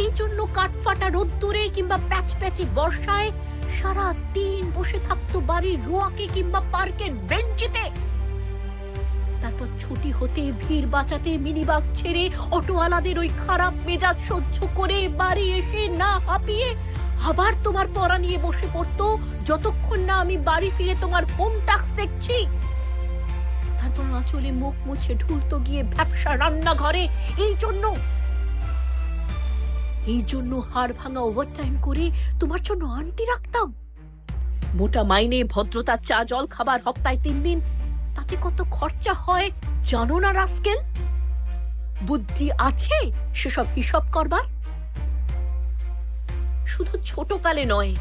এই জন্য কাঠফাটা রোদ্দুরে কিংবা প্যাচ প্যাচে বর্ষায় সারা দিন বসে থাকতো বাড়ির রোয়াকে কিংবা পার্কের বেঞ্চিতে। তারপর ছুটি হতে ভিড় বাঁচাতে মিনিবাস ছেড়ে অটোওয়ালাদের ওই খারাপ মেজাজ সহ্য করে বাড়ি এসে না হাঁপিয়ে আবার তোমার পড়া নিয়ে বসে পড়তো, যতক্ষণ না আমি বাড়ি ফিরে তোমার হোম টাক্স দেখছি। তারপর আঁচলে মুখ মুছে ঢুলতো গিয়ে ব্যবসা রান্নাঘরে। এই জন্য এই জন্য হাড় ভাঙা ওভারটাইম করে তোমার জন্য আন্টি রাখতাম। মোটা মাইনে ভদ্রতার চা, জল, খাবার, হপ্তায় তিন দিন, তাতে কত খরচা হয় জানো না, রাস্কেল? বুদ্ধি আছে সেসব হিসাব করবার? শুধু ছোটকালে নয়,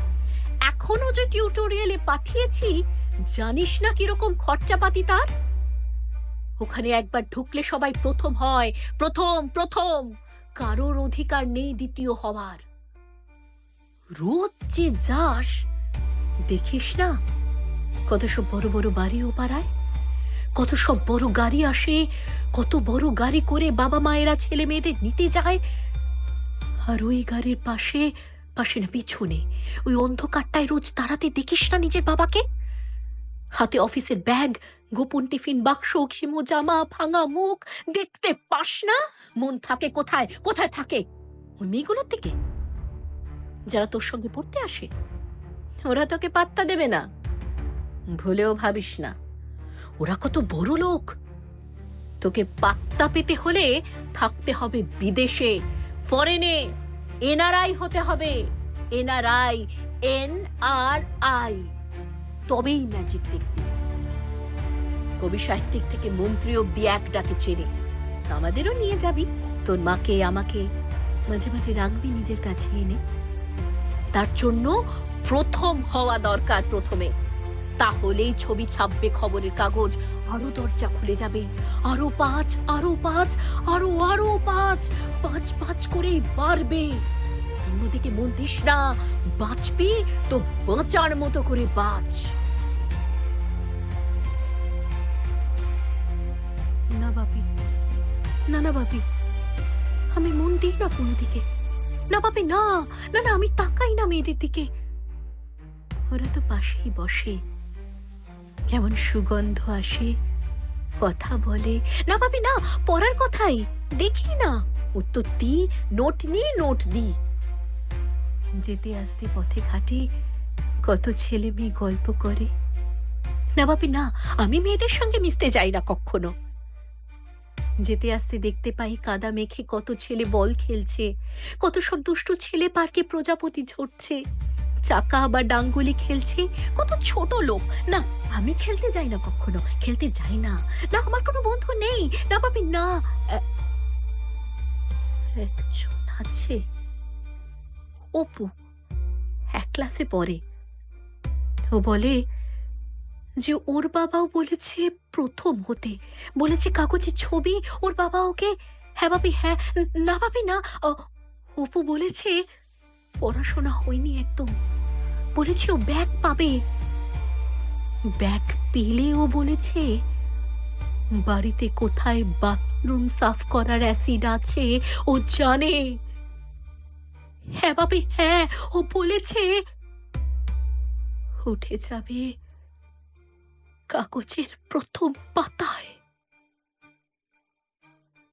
এখনও যে টিউটোরিয়ালে পাঠিয়েছি, জানিস না কীরকম খরচাপাতি তার? ওখানে একবার ঢুকলে সবাই প্রথম হয়, প্রথম প্রথম। কারোর অধিকার নেই দ্বিতীয় হওয়ার রোজ যে যাস, দেখিস না কত সব বড় বড় বাড়ি ও পাড়ায়, কত সব বড় গাড়ি আসে, কত বড় গাড়ি করে বাবা মায়েরা ছেলে মেয়েদের নিতে যায়। আর ওই গাড়ির পাশে পাশে না পিছনে, ওই অন্ধকারটায় রোজ দাঁড়াতে দেখিস না নিজের বাবাকে? হাতে অফিসের ব্যাগ, গোপন টিফিন বাক্স খেমো জামা, ভাঙা মুখ, দেখতে পাস না? মন থাকে কোথায়? কোথায় থাকে? ওই মেয়েগুলোর থেকে যারা তোর সঙ্গে পড়তে আসে, ওরা তোকে পাত্তা দেবে না। ভুলেও ভাবিস না। ওরা কত বড় লোক। তোকে পাত্তা পেতে হলে থাকতে হবে বিদেশে, ফরেনে। এনআরআই হতে হবে। এনআরআই এন আর আই তবেই ম্যাজিক দেখবি কবি সাহিত্যিক থেকে মন্ত্রী অব্দি এক ডাকে চেনে, আমাদেরও নিয়ে যাবি। তোর মাকে আমাকে মাঝে মাঝে রাখবি নিজের কাছে এনে। তার জন্য প্রথম হওয়া দরকার প্রথমে। তাহলেই ছবি ছাপবে খবরের কাগজ, আরও দরজা খুলে যাবে। আরও পাঁচ আরও পাঁচ, আরও আরও পাঁচ পাঁচ পাঁচ করেই বাড়বে। অন্যদিকে মন দিস না বাঁচবি তো বাঁচার মতো করে বাঁচ। না না বাপি আমি মন দিই না কোনো দিকে। না বাপি না না না, আমি তাকাই না মেয়েদের দিকে। ওরা তো পাশেই বসে। কেমন সুগন্ধ আসে, কথা বলে। না ভাবি, না, পড়ার কথাই। দেখি না। উত্তর দি নোট নিয়ে নোট দি যেতে আসতে পথে ঘাটে কত ছেলে মেয়ে গল্প করে। না ভাবি, না, আমি মেয়েদের সঙ্গে মিশতে যাই না কখনো। যেতে আসতে দেখতে পাই কাদা মেখে কত ছেলে বল খেলছে, কত সব দুষ্টু ছেলে পার্কে প্রজাপতি ঝরছে, চাকা বা ডাঙ্গুলি খেলছে, কত ছোট লোক। না, আমি খেলতে যাই না কখনো, খেলতে যাই না। না, আমার কোনো বন্ধু নেই। না, ভাবি, না। একজন আছে। অপু, এক ক্লাসে পড়ে। ও বলে যে ওর বাবাও বলেছে প্রথম হতে। বলেছে কাগজের ছবি, ওর বাবা ওকে হ্যাঁ ভাবি হ্যাঁ না ভাবি, না অপু বলেছে, পড়াশোনা হয়নি একদম। বলেছে ও ব্যাগ পাবে। ব্যাগ পেলে ও বলেছে, বাড়িতে কোথায় বাথরুম সাফ করার অ্যাসিড আছে, ও জানে। হ্যাঁ বাবি হ্যাঁ ও বলেছে, উঠে যাবে। কাগজের প্রথম পাতায়।